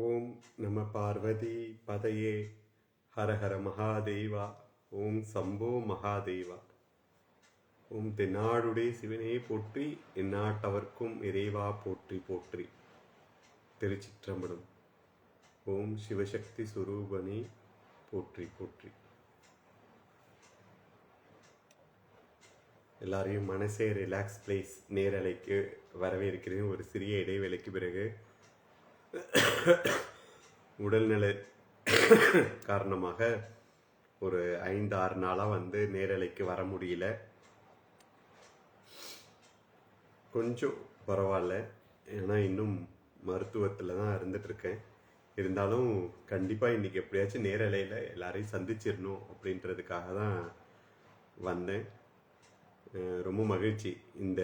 ஓம் நம பார்வதி பதையே. ஹரஹர மகாதேவா. ஓம் சம்போ மகாதேவா. ஓம் தென்னாடுடைய சிவனே போற்றி எந்நாட்டவர்க்கும் இறைவா போற்றி போற்றி. திருச்சிற்றம்பலம். ஓம் சிவசக்தி சுரூபனே போற்றி போற்றி. எல்லாரையும் மனசே ரிலாக்ஸ் பிளேஸ் நேரலைக்கு வரவேற்கிறேன். ஒரு சிறிய இடைவேளைக்கு பிறகு உடல்நல காரணமாக ஒரு ஐந்து ஆறு நாளாக வந்து நேரலைக்கு வர முடியல. கொஞ்சம் பரவாயில்ல. ஏன்னா இன்னும் மருத்துவத்தில் தான் இருந்துட்டுருக்கேன். இருந்தாலும் கண்டிப்பாக இன்றைக்கி எப்படியாச்சும் நேரலையில் எல்லாரையும் சந்திச்சிடணும் அப்படின்றதுக்காக தான் வந்தேன். ரொம்ப மகிழ்ச்சி. இந்த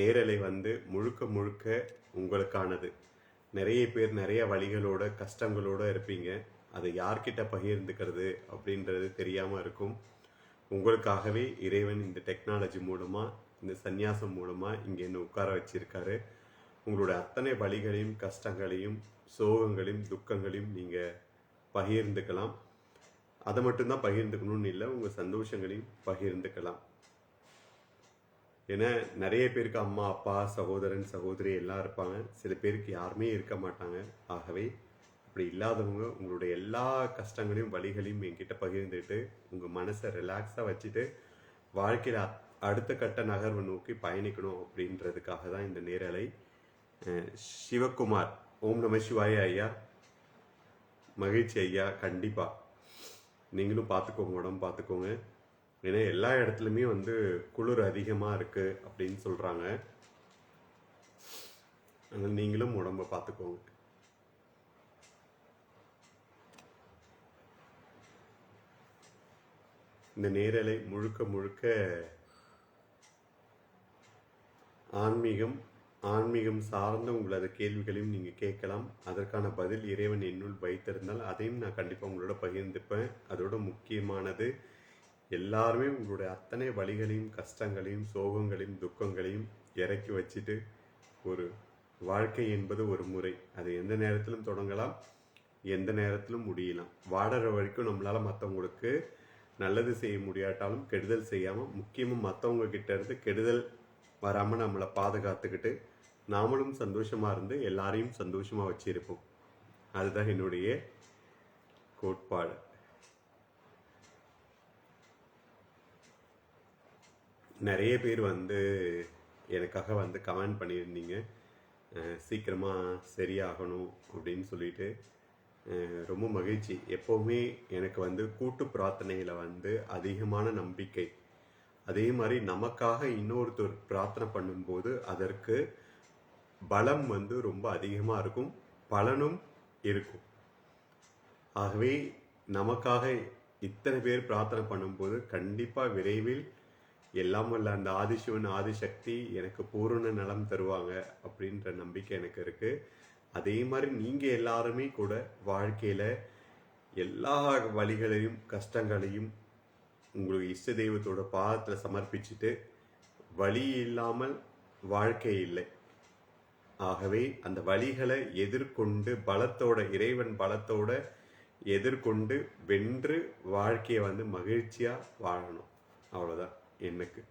நேரலை வந்து முழுக்க முழுக்க உங்களுக்கானது. நிறைய பேர் நிறைய வழிகளோட கஷ்டங்களோட இருப்பீங்க. அதை யார்கிட்ட பகிர்ந்துக்கிறது அப்படின்றது தெரியாமல் இருக்கும். உங்களுக்காகவே இறைவன் இந்த டெக்னாலஜி மூலமாக இந்த சந்நியாசம் மூலமாக இங்கே என்ன உட்கார வச்சிருக்காரு. உங்களோட அத்தனை வழிகளையும் கஷ்டங்களையும் சோகங்களையும் துக்கங்களையும் நீங்கள் பகிர்ந்துக்கலாம். அதை மட்டும்தான் பகிர்ந்துக்கணும்னு இல்லை உங்கள் சந்தோஷங்களையும் பகிர்ந்துக்கலாம். ஏன்னா நிறைய பேருக்கு அம்மா அப்பா சகோதரன் சகோதரி எல்லாம் இருப்பாங்க. சில பேருக்கு யாருமே இருக்க மாட்டாங்க. ஆகவே அப்படி இல்லாதவங்க உங்களுடைய எல்லா கஷ்டங்களையும் வழிகளையும் என்கிட்ட பகிர்ந்துட்டு உங்கள் மனசை ரிலாக்ஸாக வச்சுட்டு வாழ்க்கையில் அடுத்த கட்ட நகர்வை நோக்கி பயணிக்கணும் அப்படின்றதுக்காக தான் இந்த நேரலை சிவகுமார் ஓம் நம சிவாய ஐயா. மகிழ்ச்சி ஐயா. கண்டிப்பாக நீங்களும் பார்த்துக்கோங்க உடம்பு பார்த்துக்கோங்க. ஏன்னா எல்லா இடத்துலையுமே வந்து குளிர் அதிகமாக இருக்குது அப்படின்னு சொல்கிறாங்க அதனால் நீங்களும் உடம்ப பார்த்துக்கோங்க இந்த நேரலை முழுக்க முழுக்க ஆன்மீகம் ஆன்மீகம் சார்ந்த உங்களது கேள்விகளையும் நீங்கள் கேட்கலாம். அதற்கான பதில் இறைவன் என்னுள் வைத்திருந்தால் அதையும் நான் கண்டிப்பாக உங்களோட பகிர்ந்துப்பேன். அதோட முக்கியமானது எல்லாருமே உங்களுடைய அத்தனை வழிகளையும் கஷ்டங்களையும் சோகங்களையும் துக்கங்களையும் இறக்கி வச்சுட்டு ஒரு வாழ்க்கை என்பது ஒரு முறை. அது எந்த நேரத்திலும் தொடங்கலாம் எந்த நேரத்திலும் முடியலாம். வாடுற வரைக்கும் நம்மளால் மற்றவங்களுக்கு நல்லது செய்ய முடியாட்டாலும் கெடுதல் செய்யாமல் முக்கியமாக மற்றவங்க கிட்ட இருந்து கெடுதல் வராமல் நம்மளை பாதுகாத்துக்கிட்டு நாமளும் சந்தோஷமாக இருந்து எல்லாரையும் சந்தோஷமாக வச்சுருப்போம். அதுதான் என்னுடைய கோட்பாடு. நிறைய பேர் வந்து எனக்காக வந்து கமெண்ட் பண்ணியிருந்தீங்க. சீக்கிரமாக சரியாகணும் அப்படின்னு சொல்லிட்டு ரொம்ப மகிழ்ச்சி. எப்போவுமே எனக்கு வந்து கூட்டு பிரார்த்தனையில் வந்து அதிகமான நம்பிக்கை. அதே மாதிரி நமக்காக இன்னொருத்தர் பிரார்த்தனை பண்ணும்போது அதற்கு பலம் வந்து ரொம்ப அதிகமாக இருக்கும் பலனும் இருக்கும். ஆகவே நமக்காக இத்தனை பேர் பிரார்த்தனை பண்ணும்போது கண்டிப்பாக விரைவில் எல்லாம் வல்ல அந்த ஆதிசிவன் ஆதிசக்தி எனக்கு பூரண நலம் தருவாங்க அப்படின்ற நம்பிக்கை எனக்கு இருக்கு. அதே மாதிரி நீங்க எல்லாருமே கூட வாழ்க்கையில எல்லா வழிகளையும் கஷ்டங்களையும் உங்களுக்கு இஷ்ட தெய்வத்தோட பாதத்தில் சமர்ப்பிச்சுட்டு வழி இல்லாமல் வாழ்க்கை இல்லை. ஆகவே அந்த வழிகளை எதிர்கொண்டு பலத்தோட இறைவன் பலத்தோட எதிர்கொண்டு வென்று வாழ்க்கையை வந்து மகிழ்ச்சியாக வாழணும். அவ்வளோதான் எனக்கு.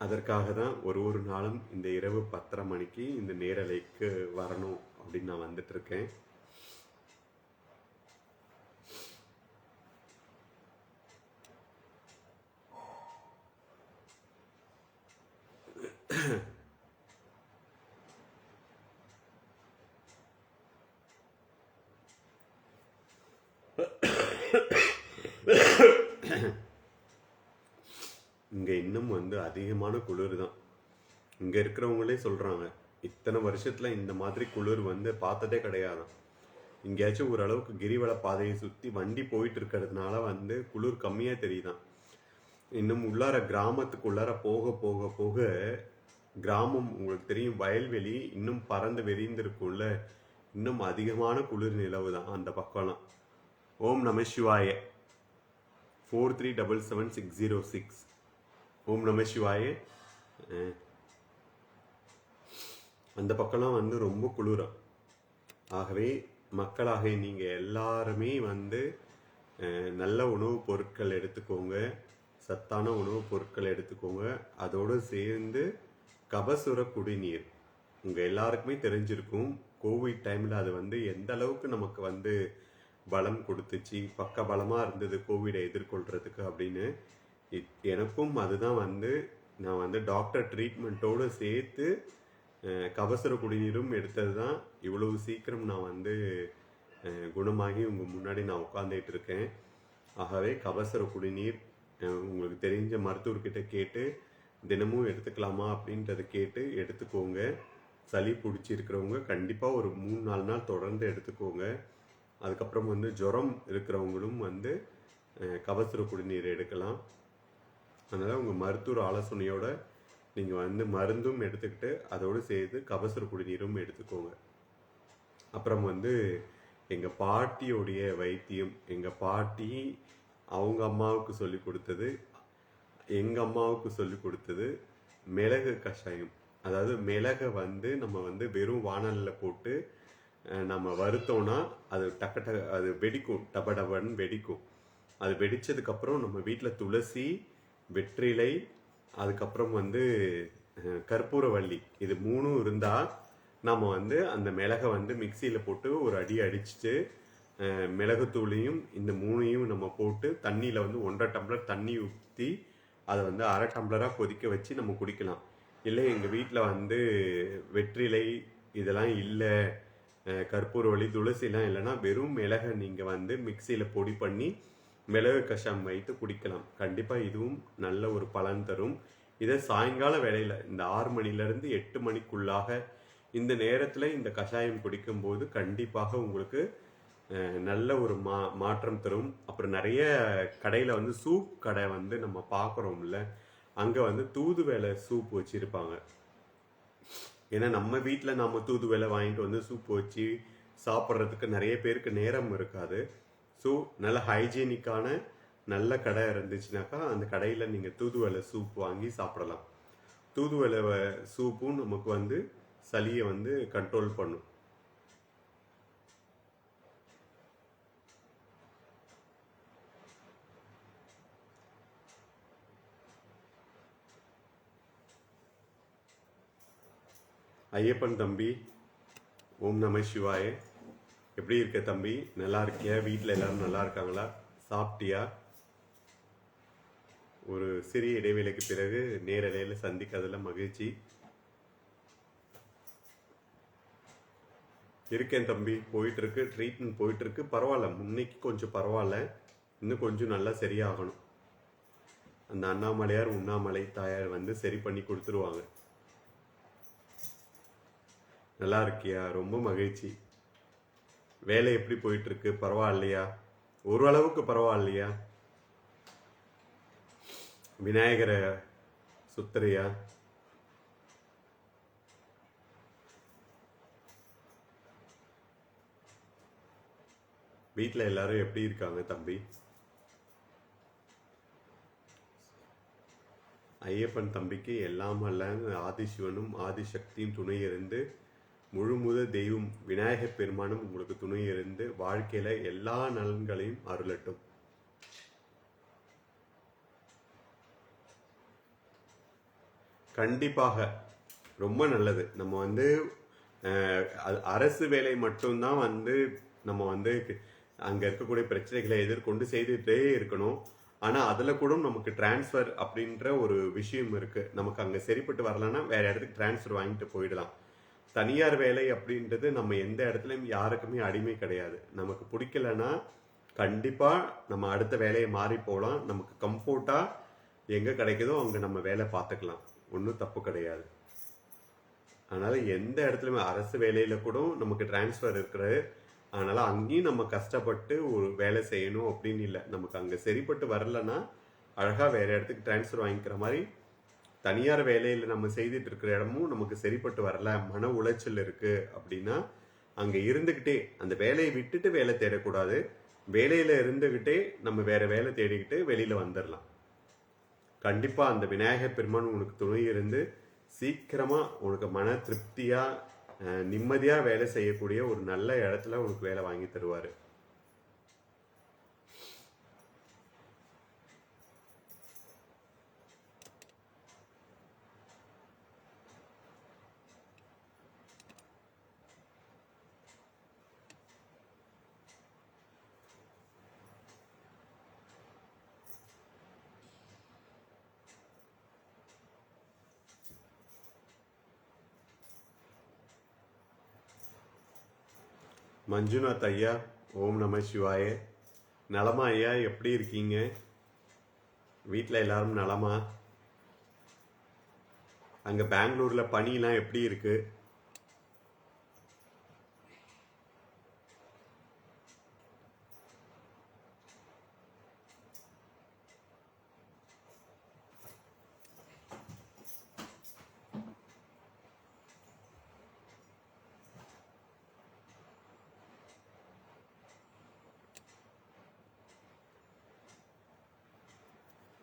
அதற்காக தான் ஒரு ஒரு நாளும் இந்த இரவு பத்தரை மணிக்கு இந்த நேரலைக்கு வரணும் அப்படின்னு நான் வந்துட்டு இருக்கேன் இங்க இன்னும் வந்து அதிகமான குளிர் தான். இங்கே இருக்கிறவங்களே சொல்கிறாங்க இத்தனை வருஷத்தில் இந்த மாதிரி குளிர் வந்து பார்த்ததே கிடையாதான் எங்கேயாச்சும் ஓரளவுக்கு கிரிவல பாதையை சுற்றி வண்டி போயிட்டு இருக்கிறதுனால வந்து குளிர் கம்மியாக தெரியுதான் இன்னும் உள்ளார கிராமத்துக்குள்ளார போக போக போக கிராமம் உங்களுக்கு தெரியும் வயல்வெளி இன்னும் பறந்து வெறிந்திருக்கும்ல இன்னும் அதிகமான குளிர் நிலவு தான் அந்த பக்கம்லாம். ஓம் நம சிவாய. Four three double seven six zero six ஓம் நம சிவாயே. அந்த பக்கம்லாம் வந்து ரொம்ப குளிரும் ஆகவே மக்களாக நீங்கள் எல்லாருமே வந்து நல்ல உணவுப் பொருட்கள் எடுத்துக்கோங்க. சத்தான உணவுப் பொருட்கள் எடுத்துக்கோங்க. அதோடு சேர்ந்து கபசுர குடிநீர். உங்கள் எல்லாருக்குமே தெரிஞ்சிருக்கும் கோவிட் டைமில் அது வந்து எந்த அளவுக்கு நமக்கு வந்து பலம் கொடுத்துச்சு பக்க பலமாக இருந்தது கோவிடை எதிர்கொள்கிறதுக்கு அப்படின்னு. எனக்கும் அதுதான் வந்து நான் வந்து டாக்டர் ட்ரீட்மெண்ட்டோடு சேர்த்து கபசுர குடிநீரும் எடுத்தது தான் இவ்வளவு சீக்கிரம் நான் வந்து குணமாகி உங்கள் முன்னாடி நான் உட்காந்துட்டு இருக்கேன். ஆகவே கபசுர குடிநீர் உங்களுக்கு தெரிஞ்ச மருத்துவர்கிட்ட கேட்டு தினமும் எடுத்துக்கலாமா அப்படின்றத கேட்டு எடுத்துக்கோங்க. சளி பிடிச்சிருக்கிறவங்க கண்டிப்பாக ஒரு மூணு நாலு நாள் தொடர்ந்து எடுத்துக்கோங்க. அதுக்கப்புறம் வந்து ஜுரம் இருக்கிறவங்களும் வந்து கபசுர குடிநீர் எடுக்கலாம். அதனால் உங்கள் மருத்துவர் ஆலோசனையோட நீங்கள் வந்து மருந்தும் எடுத்துக்கிட்டு அதோடு சேர்த்து கபசுர குடிநீரும் எடுத்துக்கோங்க. அப்புறம் வந்து எங்கள் பாட்டியோடைய வைத்தியம் எங்கள் பாட்டி அவங்க அம்மாவுக்கு சொல்லி கொடுத்தது எங்கள் அம்மாவுக்கு சொல்லி கொடுத்தது மிளகு கஷாயம். அதாவது மிளகை வந்து நம்ம வந்து வெறும் வாணலில் போட்டு நம்ம வறுத்தோம்னா அது டக்க டக்கு அது வெடிக்கும் டப டபன்னு வெடிக்கும். அது வெடித்ததுக்கப்புறம் நம்ம வீட்டில் துளசி வெற்றிலை அதுக்கப்புறம் வந்து கற்பூரவள்ளி. இது மூணும் இருந்தால் நம்ம வந்து அந்த மிளகை வந்து மிக்சியில் போட்டு ஒரு அடி அடிச்சுட்டு மிளகுத்தூளையும் இந்த மூணையும் நம்ம போட்டு தண்ணியில் வந்து ஒன்றரை டம்ளர் தண்ணி ஊற்றி அதை வந்து அரை டம்ளராக கொதிக்க வச்சு நம்ம குடிக்கலாம். இல்லை எங்கள் வீட்டில் வந்து வெற்றிலை இதெல்லாம் இல்லை கற்பூரவள்ளி துளசிலாம் இல்லைன்னா வெறும் மிளகை நீங்கள் வந்து மிக்சியில் பொடி பண்ணி மிளகு கஷாயம் வைத்து குடிக்கலாம். கண்டிப்பாக இதுவும் நல்ல ஒரு பலன் தரும். இதை சாயங்கால வேலையில் இந்த ஆறு மணிலேருந்து எட்டு மணிக்குள்ளாக இந்த நேரத்தில் இந்த கஷாயம் குடிக்கும்போது கண்டிப்பாக உங்களுக்கு நல்ல ஒரு மா மாற்றம் தரும். அப்புறம் நிறைய கடையில் வந்து சூப் கடை வந்து நம்ம பார்க்குறோம்ல அங்கே வந்து தூதுவளை சூப் வச்சுருப்பாங்க. ஏன்னா நம்ம வீட்டில் நம்ம தூதுவளை வாங்கிட்டு வந்து சூப் வச்சு சாப்பிட்றதுக்கு நிறைய பேருக்கு நேரம் இருக்காது. ஸோ நல்ல ஹைஜீனிக்கான நல்ல கடை இருந்துச்சுனாக்கா அந்த கடையில் நீங்கள் தூதுவளை சூப் வாங்கி சாப்பிடலாம். தூதுவளை சூப்பும் நமக்கு வந்து சளியை வந்து கண்ட்ரோல் பண்ணும். ஐயப்பன் தம்பி ஓம் நம சிவாயே. எப்படி இருக்க தம்பி? நல்லா இருக்கியா? வீட்டில் எல்லாரும் நல்லா இருக்காங்களா? சாப்பிட்டியா? ஒரு சிறிய இடைவேளைக்கு பிறகு நேரலையில் சந்திக்கிறதுல மகிழ்ச்சி. இருக்கேன் தம்பி. போயிட்டு இருக்கு ட்ரீட்மெண்ட் போயிட்டு இருக்கு பரவாயில்ல. முன்னைக்கு கொஞ்சம் பரவாயில்ல. இன்னும் கொஞ்சம் நல்லா சரியாகணும். அந்த அண்ணாமலையார் உண்ணாமலை தாயார் வந்து சரி பண்ணி கொடுத்துருவாங்க. நல்லா இருக்கியா? ரொம்ப மகிழ்ச்சி. வேலை எப்படி போயிட்டு இருக்கு பரவாயில்லையா ஓரளவுக்கு பரவாயில்லையா? விநாயகரை சுத்தரையா வீட்டில் எல்லாரும் எப்படி இருக்காங்க தம்பி? ஐயப்பன் தம்பிக்கு எல்லாம் அல்ல ஆதிசிவனும் ஆதிசக்தியும் துணை இருந்து முழுமுத தெய்வம் விநாயகப் பெருமானும் உங்களுக்கு துணை இருந்து வாழ்க்கையில எல்லா நலன்களையும் அருளட்டும். கண்டிப்பாக ரொம்ப நல்லது. நம்ம வந்து அரசு வேலை மட்டும்தான் வந்து நம்ம வந்து அங்க இருக்கக்கூடிய பிரச்சனைகளை எதிர்கொண்டு செய்துட்டே இருக்கணும். ஆனா அதுல கூட நமக்கு டிரான்ஸ்ஃபர் அப்படின்ற ஒரு விஷயம் இருக்கு. நமக்கு அங்க சரிப்பட்டு வரலன்னா வேற இடத்துக்கு டிரான்ஸ்ஃபர் வாங்கிட்டு போயிடலாம். தனியார் வேலை அப்படின்றது நம்ம எந்த இடத்துலையும் யாருக்குமே அடிமை கிடையாது. நமக்கு பிடிக்கலன்னா கண்டிப்பாக நம்ம அடுத்த வேலையை மாறி போகலாம். நமக்கு கம்ஃபோர்ட்டாக எங்கே கிடைக்குதோ அங்கே நம்ம வேலை பார்த்துக்கலாம். ஒன்றும் தப்பு கிடையாது. அதனால் எந்த இடத்துலையுமே அரசு வேலையில் கூட நமக்கு டிரான்ஸ்ஃபர் இருக்கிறது. அதனால் அங்கேயும் நம்ம கஷ்டப்பட்டு ஒரு வேலை செய்யணும் அப்படின்னு இல்லை. நமக்கு அங்கே சரிப்பட்டு வரலன்னா அழகாக வேறு இடத்துக்கு டிரான்ஸ்ஃபர் வாங்கிக்கிற மாதிரி தனியார் வேலையில் நம்ம செய்துட்டு இருக்கிற இடமும் நமக்கு சரிப்பட்டு வரல மன உளைச்சல் இருக்கு அப்படின்னா அங்கே இருந்துக்கிட்டே அந்த வேலையை விட்டுட்டு வேலை தேடக்கூடாது. வேலையில இருந்துகிட்டே நம்ம வேற வேலை தேடிக்கிட்டு வெளியில வந்துடலாம் கண்டிப்பா அந்த விநாயகர் பெருமான் உனக்கு துணை இருந்து சீக்கிரமா உனக்கு மன திருப்தியா நிம்மதியாக வேலை செய்யக்கூடிய ஒரு நல்ல இடத்துல உனக்கு வேலை வாங்கி தருவார். மஞ்சுநாத் ஐயா ஓம் நம சிவாய. நலமா ஐயா எப்படி இருக்கீங்க? வீட்டில் எல்லாரும் நலமா? அங்கே பெங்களூரில் பனிலாம் எப்படி இருக்குது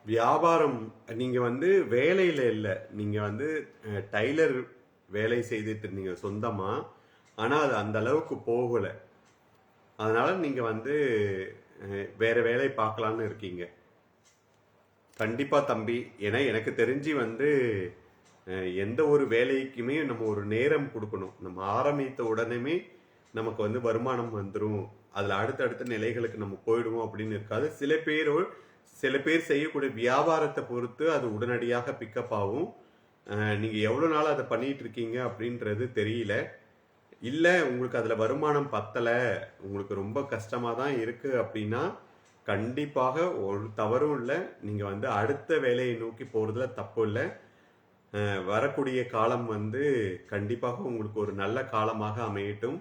வியாபாரம் நீங்க வந்து வேலையில இல்லை. நீங்க வந்து டைலர் வேலை செய்துட்டு இருந்தீங்க சொந்தமா? ஆனா அது அந்த அளவுக்கு போகல. அதனால நீங்க வந்து வேறு வேற வேலை பார்க்கலான்னு இருக்கீங்க. கண்டிப்பா தம்பி. ஏன்னா எனக்கு தெரிஞ்சு வந்து எந்த ஒரு வேலைக்குமே நம்ம ஒரு நேரம் கொடுக்கணும். நம்ம ஆரம்பித்த உடனேமே நமக்கு வந்து வருமானம் வந்துடும் அதில் அடுத்தடுத்த நிலைகளுக்கு நம்ம போயிடுவோம் அப்படின்னு இருக்காது. சில பேர் சில பேர் செய்யக்கூடிய வியாபாரத்தை பொறுத்து அது உடனடியாக பிக்கப் ஆகும். நீங்கள் எவ்வளோ நாள் அதை பண்ணிகிட்டு இருக்கீங்க அப்படின்றது தெரியல. இல்லை உங்களுக்கு அதில் வருமானம் பத்தலை உங்களுக்கு ரொம்ப கஷ்டமாக தான் இருக்குது அப்படின்னா கண்டிப்பாக ஒரு தவறும் இல்லை. நீங்கள் வந்து அடுத்த வேலையை நோக்கி போகிறதுல தப்பு இல்லை. வரக்கூடிய காலம் வந்து கண்டிப்பாக உங்களுக்கு ஒரு நல்ல காலமாக அமையட்டும்.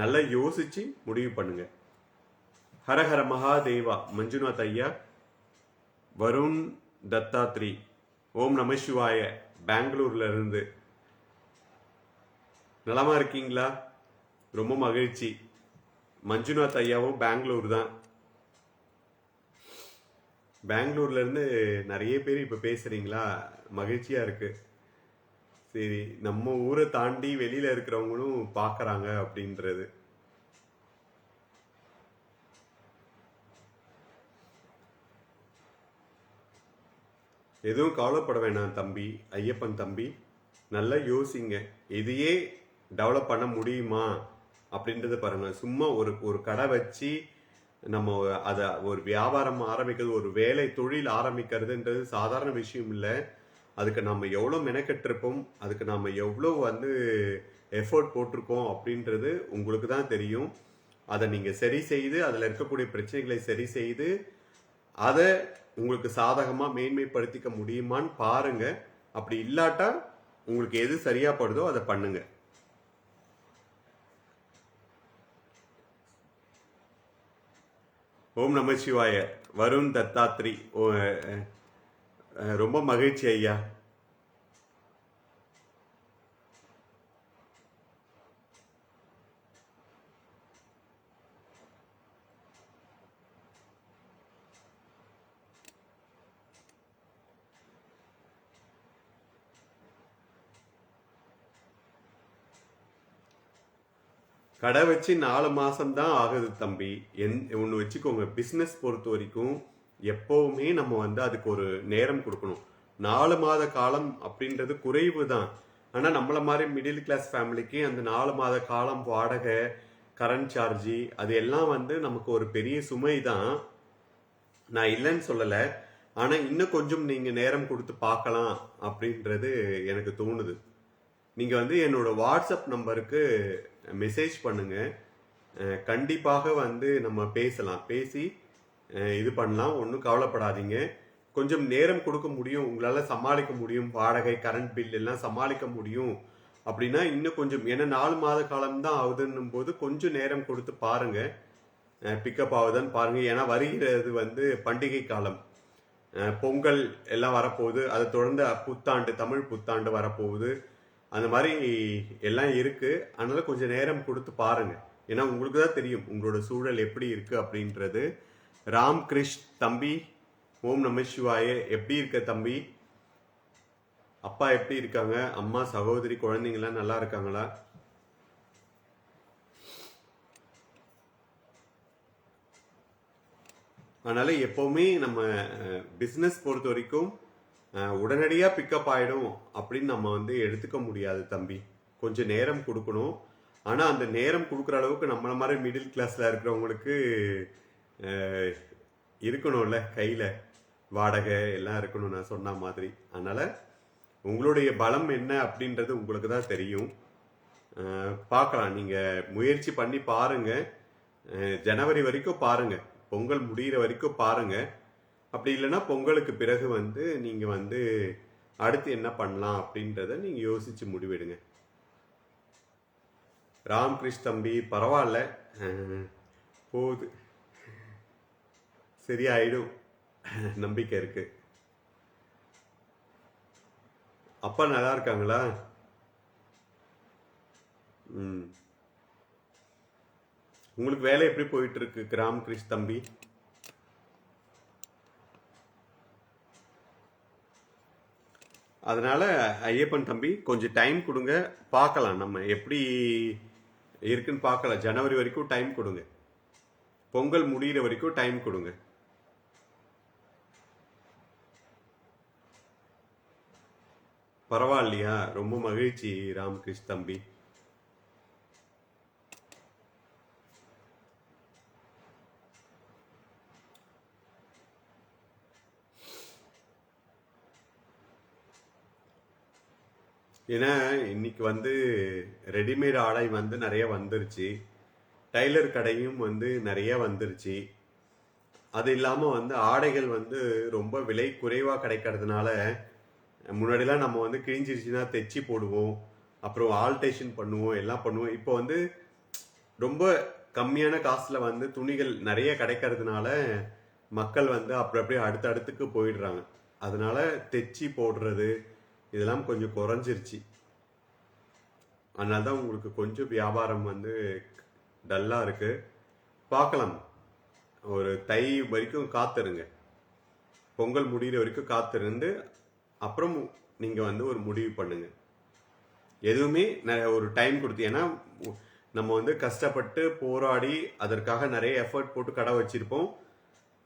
நல்லா யோசிச்சு முடிவு பண்ணுங்க. ஹரஹர மகாதேவா மஞ்சுநாத் ஐயா வருண் தத்தாத்ரி ஓம் நம சிவாய பெங்களூர்ல இருந்து. நலமா இருக்கீங்களா? ரொம்ப மகிழ்ச்சி. மஞ்சுநாத் ஐயாவும் பெங்களூர் தான். பெங்களூர்ல இருந்து நிறைய பேர் இப்ப பேசுறீங்களா? மகிழ்ச்சியா இருக்கு. சரி நம்ம ஊரை தாண்டி வெளியில இருக்கிறவங்களும் பாக்குறாங்க அப்படின்றது. எதுவும் கவலைப்பட வேணாம் தம்பி ஐயப்பன் தம்பி. நல்லா யோசிங்க. இதையே டெவலப் பண்ண முடியுமா? அப்படின்றத பாருங்க. சும்மா ஒரு ஒரு கடை வச்சு நம்ம அதை ஒரு வியாபாரம் ஆரம்பிக்கிறது ஒரு வேலை தொழில் ஆரம்பிக்கிறதுன்றது சாதாரண விஷயம் இல்லை. அதுக்கு நம்ம எவ்வளோ மெனக்கெட்டிருப்போம் அதுக்கு நம்ம எவ்வளோ வந்து எஃபோர்ட் போட்டிருக்கோம் அப்படின்றது உங்களுக்கு தான் தெரியும். அதை நீங்கள் சரி செய்து அதில் இருக்கக்கூடிய பிரச்சனைகளை சரி செய்து அதை உங்களுக்கு சாதகமாக மேன்மைப்படுத்திக்க முடியுமான்னு பாருங்க. அப்படி இல்லாட்டா உங்களுக்கு எது சரியாப்படுதோ அதை பண்ணுங்க. ஓம் நம சிவாய. வருண் தத்தாத்ரி. ஓ, ரொம்ப மகிழ்ச்சி ஐயா. கடை வச்சு நாலு மாதம் தான் ஆகுது தம்பி. என் ஒன்று வச்சுக்கோங்க. பிஸ்னஸ் பொறுத்த வரைக்கும் எப்போவுமே நம்ம வந்து அதுக்கு ஒரு நேரம் கொடுக்கணும். நாலு மாத காலம் அப்படின்றது குறைவு தான் ஆனால் நம்மள மாதிரி மிடில் கிளாஸ் ஃபேமிலிக்கு அந்த நாலு மாத காலம் வாடகை கரண்ட் சார்ஜி அது எல்லாம் வந்து நமக்கு ஒரு பெரிய சுமை தான் நான் இல்லைன்னு சொல்லலை. ஆனால் இன்னும் கொஞ்சம் நீங்கள் நேரம் கொடுத்து பார்க்கலாம் அப்படின்றது எனக்கு தோணுது. நீங்கள் வந்து என்னோட வாட்ஸ்அப் நம்பருக்கு மெசேஜ் பண்ணுங்க. கண்டிப்பாக வந்து நம்ம பேசலாம். பேசி இது பண்ணலாம். ஒன்றும் கவலைப்படாதீங்க. கொஞ்சம் நேரம் கொடுக்க முடியும். உங்களால் சமாளிக்க முடியும். வாடகை கரண்ட் பில் எல்லாம் சமாளிக்க முடியும். அப்படின்னா இன்னும் கொஞ்சம் ஏன்னா நாலு மாத காலம் தான் ஆகுதுன்னும் போது கொஞ்சம் நேரம் கொடுத்து பாருங்க. பிக்கப் ஆகுதான்னு பாருங்க. ஏன்னா வருகிறது வந்து பண்டிகை காலம். பொங்கல் எல்லாம் வரப்போகுது. அதை தொடர்ந்து புத்தாண்டு தமிழ் புத்தாண்டு வரப்போகுது. அந்த மாதிரி எல்லாம் இருக்குது அதனால் கொஞ்சம் நேரம் கொடுத்து பாருங்கள் ஏன்னா உங்களுக்கு தான் தெரியும் உங்களோட சூழல் எப்படி இருக்குது அப்படின்றது. ராம் ராம்கிருஷ் தம்பி ஓம் நம சிவாய எப்படி இருக்க தம்பி? அப்பா எப்படி இருக்காங்க? அம்மா சகோதரி குழந்தைங்கள்லாம் நல்லா இருக்காங்களா? அதனால் எப்போவுமே நம்ம பிஸ்னஸ் பொறுத்த வரைக்கும் உடனடியாக பிக்கப் ஆகிடும் அப்படின்னு நம்ம வந்து எடுத்துக்க முடியாது தம்பி. கொஞ்சம் நேரம் கொடுக்கணும். ஆனால் அந்த நேரம் கொடுக்குற அளவுக்கு நம்மளை மாதிரி மிடில் கிளாஸில் இருக்கிறவங்களுக்கு இருக்கணும்ல கையில். வாடகை எல்லாம் இருக்கணும் நான் சொன்ன மாதிரி. அதனால் உங்களுடைய பலம் என்ன அப்படின்றது உங்களுக்கு தான் தெரியும். பார்க்கலாம். நீங்கள் முயற்சி பண்ணி பாருங்கள் ஜனவரி வரைக்கும் பாருங்கள் பொங்கல் முடிகிற வரைக்கும் பாருங்கள் அப்படி இல்லைன்னா பொங்கலுக்கு பிறகு வந்து நீங்கள் வந்து அடுத்து என்ன பண்ணலாம் அப்படின்றத நீங்கள் யோசித்து முடிவெடுங்க. ராம்கிருஷ் தம்பி பரவாயில்ல. போகுது. சரியாயிடும். நம்பிக்கை இருக்கு. அப்பா நல்லா இருக்காங்களா? ம். உங்களுக்கு வேலை எப்படி போயிட்டு இருக்கு ராம்கிருஷ் தம்பி? அதனால் ஐயப்பன் தம்பி கொஞ்சம் டைம் கொடுங்க. பார்க்கலாம் நம்ம எப்படி இருக்குன்னு பார்க்கலாம். ஜனவரி வரைக்கும் டைம் கொடுங்க. பொங்கல் முடியிற வரைக்கும் டைம் கொடுங்க. பரவாயில்லையா? ரொம்ப மகிழ்ச்சி ராமகிருஷ் தம்பி. ஏன்னா இன்னைக்கு வந்து ரெடிமேட் ஆடை வந்து நிறைய வந்துருச்சு. டைலர் கடையும் வந்து நிறைய வந்துருச்சு. அது இல்லாமல் வந்து ஆடைகள் வந்து ரொம்ப விலை குறைவாக கிடைக்கிறதுனால முன்னாடிலாம் நம்ம வந்து கிழிஞ்சிருச்சுன்னா தைச்சி போடுவோம். அப்புறம் ஆல்டேஷன் பண்ணுவோம் எல்லாம் பண்ணுவோம். இப்போ வந்து ரொம்ப கம்மியான காசில் வந்து துணிகள் நிறைய கிடைக்கிறதுனால மக்கள் வந்து அப்படி அப்படியே அடுத்த அடுத்துக்கு போயிடுறாங்க. அதனால தைச்சி போடுறது இதெல்லாம் கொஞ்சம் குறைஞ்சிருச்சு. அதனால தான் உங்களுக்கு கொஞ்சம் வியாபாரம் வந்து டல்லாக இருக்கு. பார்க்கலாம். ஒரு தை வரைக்கும் காத்திருங்க. பொங்கல் முடிகிற வரைக்கும் காத்திருந்து அப்புறம் நீங்கள் வந்து ஒரு முடிவு பண்ணுங்க. எதுவுமே ந- ஒரு டைம் கொடுத்து ஏன்னா நம்ம வந்து கஷ்டப்பட்டு போராடி அதற்காக நிறைய எஃபர்ட் போட்டு கடை வச்சிருப்போம்.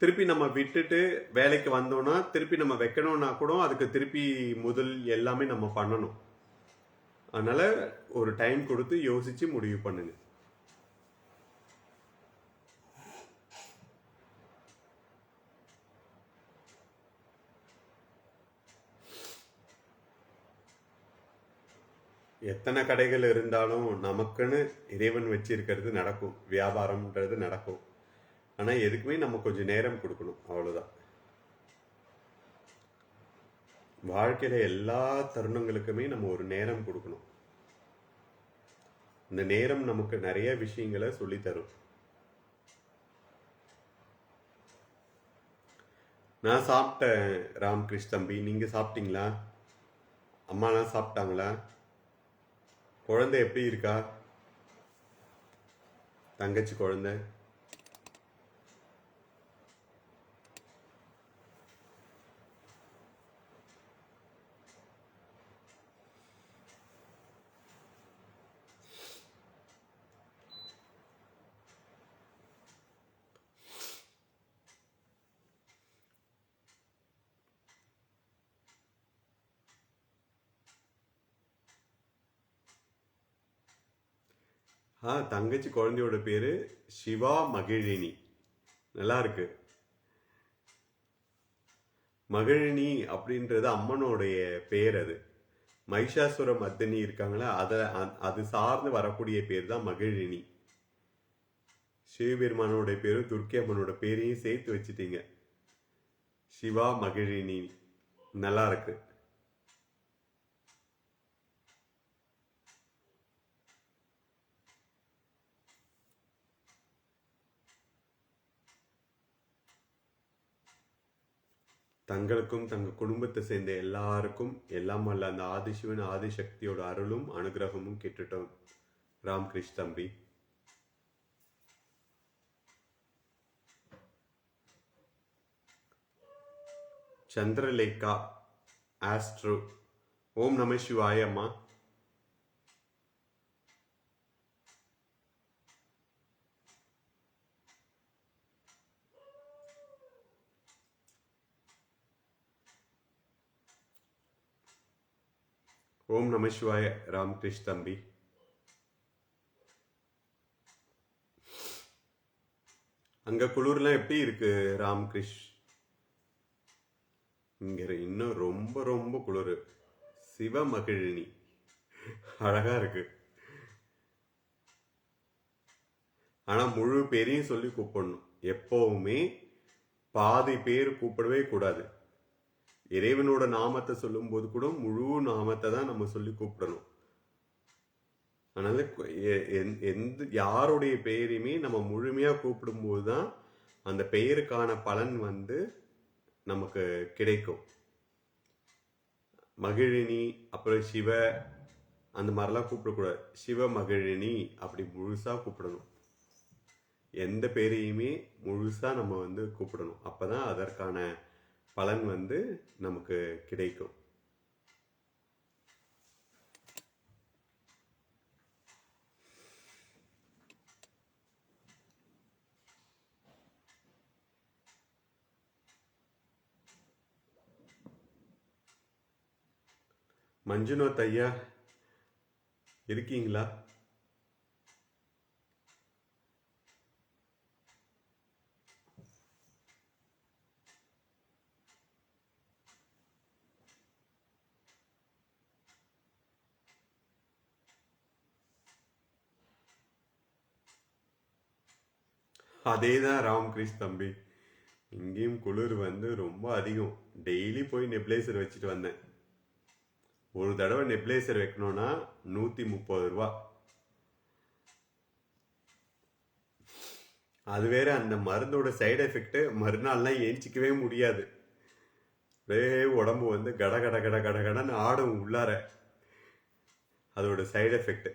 திருப்பி நம்ம விட்டுட்டு வேலைக்கு வந்தோம்னா திருப்பி நம்ம வைக்கணும்னா கூட அதுக்கு திருப்பி முதல் எல்லாமே நம்ம பண்ணணும். அதனால ஒரு டைம் கொடுத்து யோசிச்சு முடிவு பண்ணுங்க. எத்தனை கடைகள் இருந்தாலும் நமக்குன்னு இறைவன் வச்சிருக்கிறது நடக்கும். வியாபாரம்ன்றது நடக்கும். ஆனால் எதுக்குமே நம்ம கொஞ்சம் நேரம் கொடுக்கணும். அவ்வளோதான் வாழ்க்கையில் எல்லா தருணங்களுக்குமே நம்ம ஒரு நேரம் கொடுக்கணும். இந்த நேரம் நமக்கு நிறைய விஷயங்களை சொல்லித்தரும். நான் சாப்பிட்டேன் ராம்கிருஷ் தம்பி. நீங்கள் சாப்பிட்டீங்களா? அம்மாலாம் சாப்பிட்டாங்களா? குழந்தை எப்படி இருக்கா? தங்கச்சி குழந்தை? ஆ தங்கச்சி குழந்தையோட பேர் சிவா மகிழினி. நல்லா இருக்கு. மகிழினி அப்படின்றது அம்மனுடைய பேர் அது. மகிஷாசுர மத்தினி இருக்காங்களா அதை அது சார்ந்து வரக்கூடிய பேர் தான் மகிழினி. சிவபெருமானோட பேரும் துர்க்கி அம்மனோட பேரையும் சேர்த்து வச்சுட்டீங்க. சிவா மகிழினி. நல்லா இருக்குது தங்களுக்கும் தங்கள் குடும்பத்தை சேர்ந்த எல்லாருக்கும் எல்லாம் அல்ல அந்த ஆதிசிவன் ஆதிசக்தியோட அருளும் அனுகிரகமும் கேட்டுட்டோம். ராம்கிருஷ் தம்பி. சந்திரலேகா ஆஸ்ட்ரோ. ஓம் நம சிவாயம்மா ஓம் நம சிவாய ராம்கிருஷ் தம்பி. அங்க குளிர்லாம் எப்படி இருக்கு ராம்கிருஷ்? இங்க இன்னும் ரொம்ப ரொம்ப குளிர். சிவமகிழினி. அழகா இருக்கு. ஆனா முழு பேரையும் சொல்லி கூப்பிடணும். எப்பவுமே பாதி பேர் கூப்பிடவே கூடாது. இறைவனோட நாமத்தை சொல்லும்போது கூட முழு நாமத்தை தான் நம்ம சொல்லி கூப்பிடணும். அதனால எந்- எந்த யாருடைய பெயரையுமே நம்ம முழுமையா கூப்பிடும்போது தான் அந்த பெயருக்கான பலன் வந்து நமக்கு கிடைக்கும். மகிழினி அப்புறம் சிவ அந்த மாதிரிலாம் கூப்பிடக்கூடாது. சிவ மகிழினி அப்படி முழுசா கூப்பிடணும். எந்த பேரையுமே முழுசா நம்ம வந்து கூப்பிடணும். அப்பதான் அதற்கான பலன் வந்து நமக்கு கிடைக்கும். மஞ்சுநாத் ஐயா இருக்கீங்களா? அதே தான் ராம்கிருஷ் தம்பி. இங்கேயும் குளிர் வந்து ரொம்ப அதிகம். டெய்லி போய் நெப்லேசர் வச்சுட்டு வந்தேன். ஒரு தடவை நெப்லேசர் வைக்கணும்னா நூற்றி முப்பது ரூபா. அது வேற அந்த மருந்தோட சைடு எஃபெக்ட் மறுநாள்லாம் ஏஞ்சிக்கவே முடியாது. அப்படியே உடம்பு வந்து கட கட கட கட கடன்னு ஆடும் உள்ளார. அதோட சைடு எஃபெக்ட்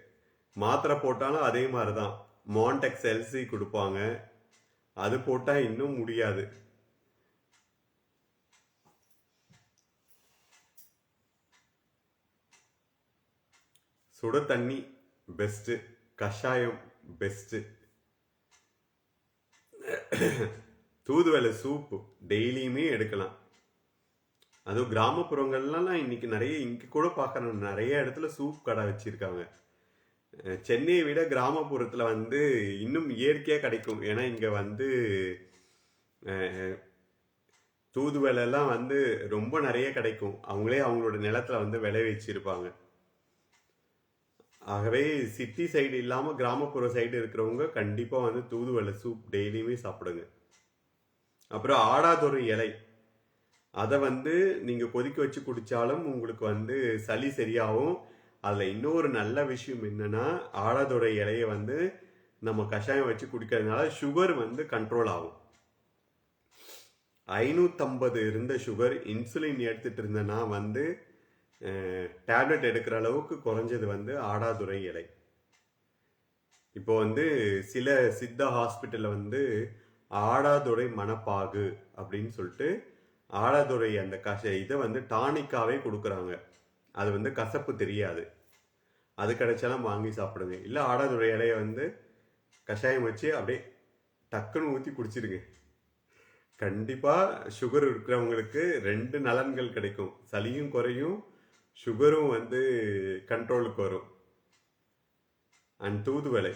மாத்திரை போட்டாலும் அதே மாதிரி தான் மான்டெக்ஸ் எல்சி கொடுப்பாங்க. அது போட்டால் இன்னும் முடியாது. சுட தண்ணி பெஸ்ட்டு கஷாயம் பெஸ்ட்டு தூதுவளை சூப்பு டெய்லியுமே எடுக்கலாம். அதுவும் கிராமப்புறங்கள்லாம் இன்னைக்கு நிறைய இங்கே கூட பார்க்குறேன் நிறைய இடத்துல சூப் கடை வச்சிருக்காங்க. சென்னையை விட கிராமப்புறத்தில் வந்து இன்னும் இயற்கையாக கிடைக்கும். ஏன்னா இங்கே வந்து அஹ், வந்து ரொம்ப நிறைய கிடைக்கும். அவங்களே அவங்களோட நிலத்துல வந்து விளைவிச்சிருப்பாங்க ஆகவே சிட்டி சைடு இல்லாமல் கிராமப்புற சைடு இருக்கிறவங்க கண்டிப்பாக வந்து தூதுவளை சூப் டெய்லியுமே சாப்பிடுங்க. அப்புறம் ஆடாதொரு இலை. அதை வந்து நீங்கள் கொதிக்க வச்சு குடித்தாலும் உங்களுக்கு வந்து சளி சரியாகும். அதில் இன்னொரு நல்ல விஷயம் என்னன்னா ஆழதோட இலையை வந்து நம்ம கஷாயம் வச்சு குடிக்கிறதுனால சுகர் வந்து கண்ட்ரோல் ஆகும். ஐநூற்றம்பது இருந்த சுகர் இன்சுலின் எடுத்துட்டு இருந்தேன்னா வந்து டேப்லெட் எடுக்கிற அளவுக்கு குறைஞ்சது வந்து ஆடாதுரை இலை. இப்போ வந்து சில சித்த ஹாஸ்பிட்டலில் வந்து ஆடாதுரை மணப்பாகு அப்படின்னு சொல்லிட்டு ஆடாதுரை அந்த கஷ இதை வந்து டானிக்காவே கொடுக்குறாங்க. அது வந்து கசப்பு தெரியாது. அது கிடைச்சாலும் வாங்கி சாப்பிடுங்க இல்லை ஆடாதோட இலைய வந்து கஷாயம் வச்சு அப்படியே டக்குன்னு ஊற்றி குடிச்சிருங்க கண்டிப்பாக சுகர் இருக்கிறவங்களுக்கு ரெண்டு நலன்கள் கிடைக்கும். சளியும் குறையும் சுகரும் வந்து கண்ட்ரோலுக்கு வரும். அண்ட் தூதுவலை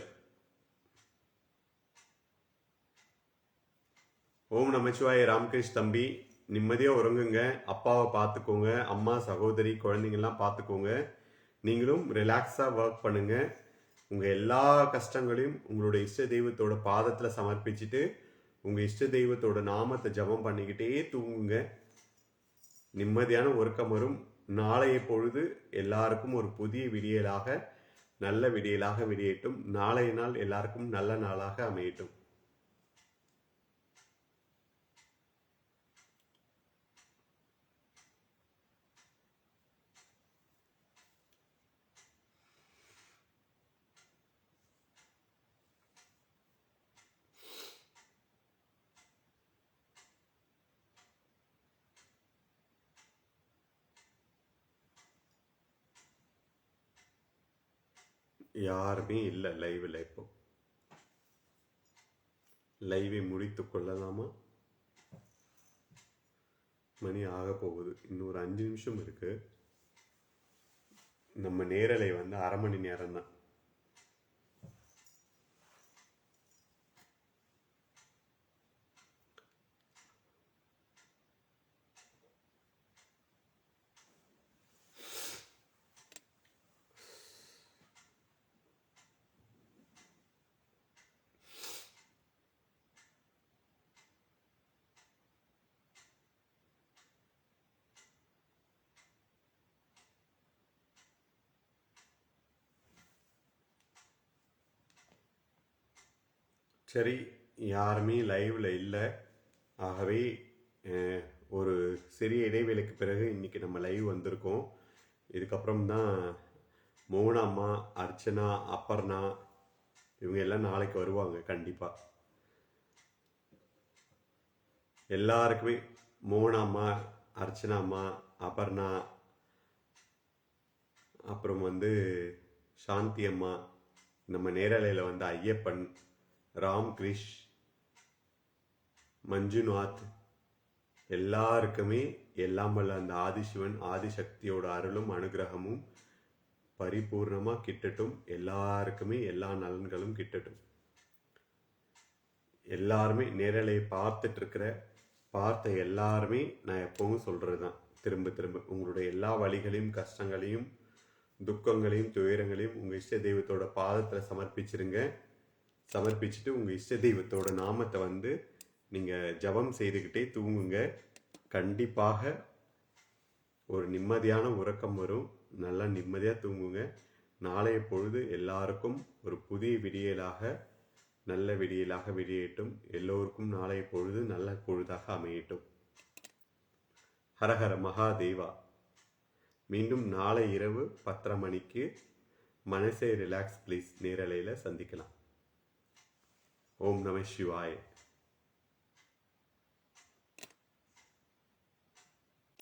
ஓம் நமச்சிவாய் ராம்கிருஷ் தம்பி நிம்மதியாக உறங்குங்க. அப்பாவை பார்த்துக்கோங்க. அம்மா சகோதரி குழந்தைங்கள்லாம் பார்த்துக்கோங்க. நீங்களும் ரிலாக்ஸாக ஒர்க் பண்ணுங்க. உங்கள் எல்லா கஷ்டங்களையும் உங்களோட இஷ்ட தெய்வத்தோட பாதத்தில் சமர்ப்பிச்சுட்டு உங்கள் இஷ்ட தெய்வத்தோட நாமத்தை ஜெபம் பண்ணிக்கிட்டே தூங்குங்க. நிம்மதியான உறக்கம் வரும். நாளைய பொழுது எல்லாருக்கும் ஒரு புதிய விடியலாக நல்ல விடியலாக விடியட்டும் நாளைய நாள் எல்லாருக்கும் நல்ல நாளாக அமையட்டும். யாருமே இல்லை லைவில் இப்போ. லைவை முடித்து கொள்ளலாமா? மணி ஆக போகுது. இன்னொரு அஞ்சு நிமிஷம் இருக்கு. நம்ம நேரலை வந்து அரை மணி நேரம் தான் சரி யாருமே லைவில் இல்லை. ஆகவே ஒரு சிறிய இடைவேளைக்கு பிறகு இன்னைக்கு நம்ம லைவ் வந்திருக்கோம். இதுக்கப்புறம் தான் மோகனா அம்மா அர்ச்சனா அப்பர்ணா இவங்க எல்லாம் நாளைக்கு வருவாங்க கண்டிப்பாக எல்லாருக்குமே மோகனா அம்மா அர்ச்சனா அம்மா அபர்ணா அப்புறம் வந்து சாந்தி அம்மா நம்ம நேரலையில் வந்து ஐயப்பன் ராம்கிரிஷ் மஞ்சுநாத் எல்லாருக்குமே எல்லாம் வல்ல அந்த ஆதிசிவன் ஆதிசக்தியோட அருளும் அனுகிரகமும் பரிபூர்ணமாக கிட்டட்டும். எல்லாருக்குமே எல்லா நலன்களும் கிட்டட்டும். எல்லாருமே நேரலை பார்த்துட்டு இருக்கிற பார்த்த எல்லாருமே நான் எப்பவும் சொல்கிறது தான் திரும்ப திரும்ப. உங்களுடைய எல்லா வழிகளையும் கஷ்டங்களையும் துக்கங்களையும் துயரங்களையும் உங்கள் இஷ்ட தெய்வத்தோட பாதத்தில் சமர்ப்பிச்சிருங்க. சமர்ப்பிச்சுட்டு உங்கள் இஷ்ட தெய்வத்தோட நாமத்தை வந்து நீங்கள் ஜெபம் செய்துக்கிட்டே தூங்குங்க. கண்டிப்பாக ஒரு நிம்மதியான உறக்கம் வரும். நல்லா நிம்மதியாக தூங்குங்க. நாளைய பொழுது எல்லாருக்கும் ஒரு புதிய விடியலாக நல்ல விடியலாக விடியட்டும் எல்லோருக்கும் நாளைய பொழுது நல்ல பொழுதாக அமையட்டும். ஹரஹர மகாதேவா. மீண்டும் நாளை இரவு பத்தரை மணிக்கு மனசே ரிலாக்ஸ் ப்ளீஸ். நேரலையில் சந்திக்கலாம். ஓம் நம சிவாய